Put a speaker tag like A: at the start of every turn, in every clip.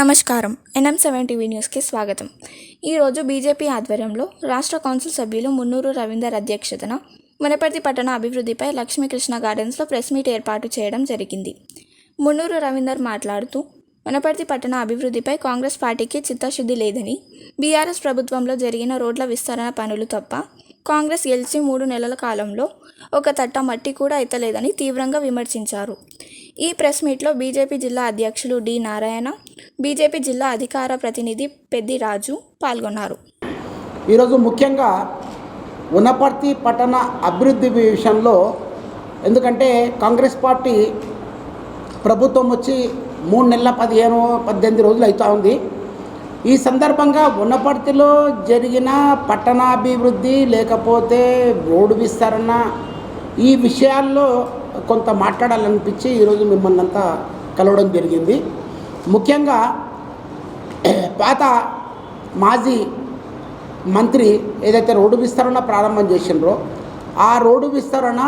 A: నమస్కారం. NM seven TV న్యూస్కి స్వాగతం. ఈరోజు బీజేపీ ఆధ్వర్యంలో రాష్ట్ర కౌన్సిల్ సభ్యులు మున్నూరు రవీందర్ అధ్యక్షతన మునపర్తి పట్టణ అభివృద్ధిపై లక్ష్మీకృష్ణ గార్డెన్స్లో ప్రెస్ మీట్ ఏర్పాటు చేయడం జరిగింది. మున్నూరు రవీందర్ మాట్లాడుతూ వనపర్తి పట్టణ అభివృద్ధిపై కాంగ్రెస్ పార్టీకి చిత్తశుద్ధి లేదని బీఆర్ఎస్ ప్రభుత్వంలో జరిగిన రోడ్ల విస్తరణ పనులు తప్ప కాంగ్రెస్ గెలిచి మూడు నెలల కాలంలో ఒక తట్ట మట్టి కూడా ఎత్తలేదని తీవ్రంగా విమర్శించారు. ఈ ప్రెస్ మీట్లో బీజేపీ జిల్లా అధ్యక్షులు డి నారాయణ బీజేపీ జిల్లా అధికార ప్రతినిధి పెద్ది రాజు పాల్గొన్నారు.
B: ఈరోజు ముఖ్యంగా ఉన్నపర్తి పట్టణ అభివృద్ధి విషయంలో ఎందుకంటే కాంగ్రెస్ పార్టీ ప్రభుత్వం వచ్చి మూడు నెలల పదిహేను పద్దెనిమిది రోజులు అవుతూ ఉంది. ఈ సందర్భంగా ఉన్నపర్తిలో జరిగిన పట్టణాభివృద్ధి లేకపోతే రోడ్డు విస్తరణ ఈ విషయాల్లో కొంత మాట్లాడాలనిపించి ఈరోజు మిమ్మల్ని అంతా కలవడం జరిగింది. ముఖ్యంగా పాత మాజీ మంత్రి ఏదైతే రోడ్డు విస్తరణ ప్రారంభం చేసిండ్రో ఆ రోడ్డు విస్తరణ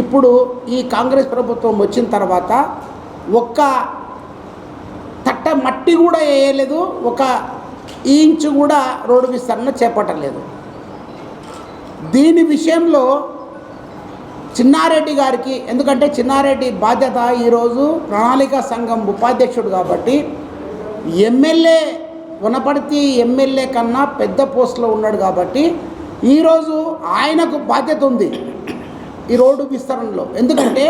B: ఇప్పుడు ఈ కాంగ్రెస్ ప్రభుత్వం వచ్చిన తర్వాత ఒక్క తట్ట మట్టి కూడా వేయలేదు ఒక ఇంచు కూడా రోడ్డు విస్తరణ చేపట్టలేదు. దీని విషయంలో చిన్నారెడ్డి గారికి ఎందుకంటే చిన్నారెడ్డి బాధ్యత ఈరోజు ప్రణాళిక సంఘం ఉపాధ్యక్షుడు కాబట్టి ఎమ్మెల్యే వనపర్తి ఎమ్మెల్యే కన్నా పెద్ద పోస్ట్లో ఉన్నాడు కాబట్టి ఈరోజు ఆయనకు బాధ్యత ఉంది ఈ రోడ్డు విస్తరణలో. ఎందుకంటే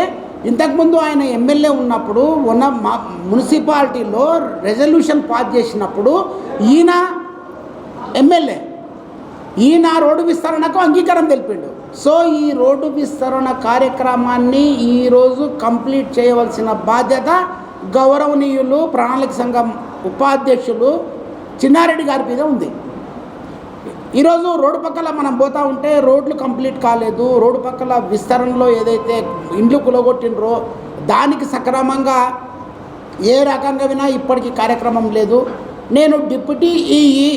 B: ఇంతకుముందు ఆయన ఎమ్మెల్యే ఉన్నప్పుడు ఉన్న మా మున్సిపాలిటీలో రెజల్యూషన్ పాస్ చేసినప్పుడు ఈయన ఎమ్మెల్యే. ఈయన రోడ్డు విస్తరణకు అంగీకారం తెలిపిండు. సో ఈ రోడ్డు విస్తరణ కార్యక్రమాన్ని ఈరోజు కంప్లీట్ చేయవలసిన బాధ్యత గౌరవనీయులు ప్రణాళిక సంఘం ఉపాధ్యక్షులు చిన్నారెడ్డి గారి మీద ఉంది. ఈరోజు రోడ్డు పక్కల మనం పోతా ఉంటే రోడ్లు కంప్లీట్ కాలేదు. రోడ్డు పక్కల విస్తరణలో ఏదైతే ఇండ్లు కులగొట్టినరో దానికి సక్రమంగా ఏ రకంగా వినా ఇప్పటికీ కార్యక్రమం లేదు. నేను డిప్యూటీ ఈఈ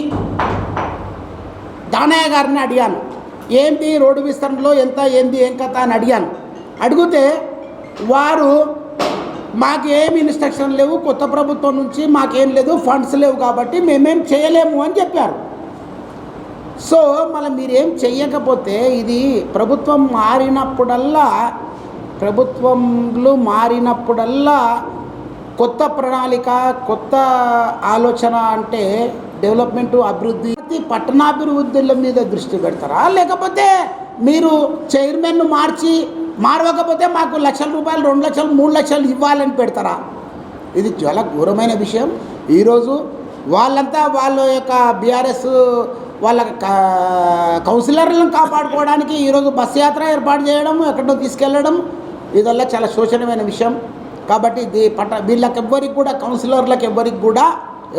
B: దానయ్య గారిని అడిగాను. ఏంటి రోడ్డు విస్తరణలో ఎంత ఏంది ఏం కథ అని అడిగాను. అడిగితే వారు మాకేం ఇన్స్ట్రక్షన్ లేవు కొత్త ప్రభుత్వం నుంచి మాకేం లేదు ఫండ్స్ లేవు కాబట్టి మేమేం చేయలేము అని చెప్పారు. సో మళ్ళీ మీరేం చెయ్యకపోతే ఇది ప్రభుత్వం మారినప్పుడల్లా ప్రభుత్వంలు మారినప్పుడల్లా కొత్త ప్రణాళిక కొత్త ఆలోచన అంటే డెవలప్మెంట్ అభివృద్ధి ప్రతి పట్టణాభివృద్ధుల మీద దృష్టి పెడతారా? లేకపోతే మీరు చైర్మన్ను మార్చి మారవకపోతే మాకు లక్షల రూపాయలు రెండు లక్షలు మూడు లక్షలు ఇవ్వాలని పెడతారా? ఇది చాలా ఘోరమైన విషయం. ఈరోజు వాళ్ళంతా వాళ్ళ యొక్క బీఆర్ఎస్ వాళ్ళ కౌన్సిలర్లను కాపాడుకోవడానికి ఈరోజు బస్ యాత్ర ఏర్పాటు చేయడం ఎక్కడో తీసుకెళ్ళడం ఇదల్లా చాలా శోషణమైన విషయం. కాబట్టి ఇది పట్ట వీళ్ళకి ఎవ్వరికి కూడా కౌన్సిలర్లకు ఎవ్వరికి కూడా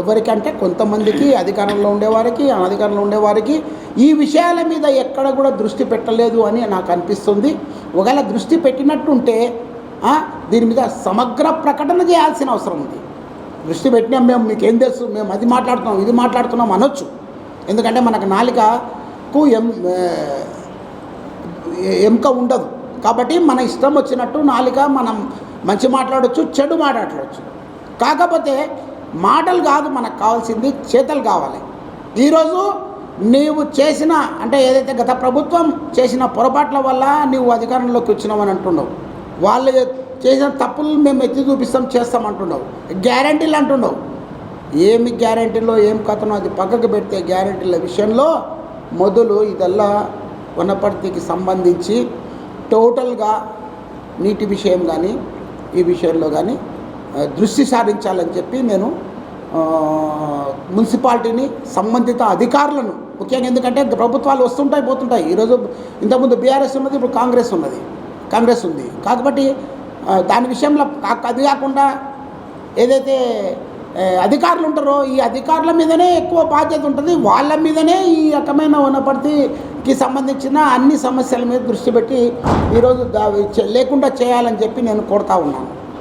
B: ఎవరికంటే కొంతమందికి అధికారంలో ఉండేవారికి అనధికారంలో ఉండేవారికి ఈ విషయాల మీద ఎక్కడ కూడా దృష్టి పెట్టలేదు అని నాకు అనిపిస్తుంది. ఒకవేళ దృష్టి పెట్టినట్టుంటే దీని మీద సమగ్ర ప్రకటన చేయాల్సిన అవసరం ఉంది. దృష్టి పెట్టినా మేము మీకేం తెలుసు మేము అది మాట్లాడుతున్నాం ఇది మాట్లాడుతున్నాం అనొచ్చు. ఎందుకంటే మనకు నాలికకు ఎం ఎంక ఉండదు. కాబట్టి మన ఇష్టం వచ్చినట్టు నాలిక మనం మంచి మాట్లాడవచ్చు చెడు మాట్లాడవచ్చు కాకపోతే మాటలు కాదు మనకు కావాల్సింది చేతలు కావాలి. ఈరోజు నీవు చేసిన అంటే ఏదైతే గత ప్రభుత్వం చేసిన పొరపాట్ల వల్ల నీవు అధికారంలోకి వచ్చినావని అంటున్నావు. వాళ్ళు చేసిన తప్పులు మేము ఎత్తి చూపిస్తాం చేస్తాం అంటున్నావు. గ్యారంటీలు అంటున్నావు. ఏమి గ్యారంటీలో ఏం కథనో అది పక్కకు పెడితే గ్యారంటీల విషయంలో మొదలు ఇదల్లా వనపర్తికి సంబంధించి టోటల్గా నీటి విషయం కానీ ఈ విషయంలో కానీ దృష్టి సారించాలని చెప్పి నేను మున్సిపాలిటీని సంబంధిత అధికారులను ముఖ్యంగా ఎందుకంటే ప్రభుత్వాలు వస్తుంటాయి పోతుంటాయి. ఈరోజు ఇంతకుముందు బీఆర్ఎస్ ఉన్నది ఇప్పుడు కాంగ్రెస్ ఉన్నది. కాంగ్రెస్ ఉంది. కాబట్టి దాని విషయంలో అది కాకుండా ఏదైతే అధికారులు ఉంటారో ఈ అధికారుల మీదనే ఎక్కువ బాధ్యత ఉంటుంది. వాళ్ళ మీదనే ఈ రకమైన వనపర్తికి సంబంధించిన అన్ని సమస్యల మీద దృష్టి పెట్టి ఈరోజు లేకుండా చేయాలని చెప్పి నేను కోరుతా ఉన్నాను.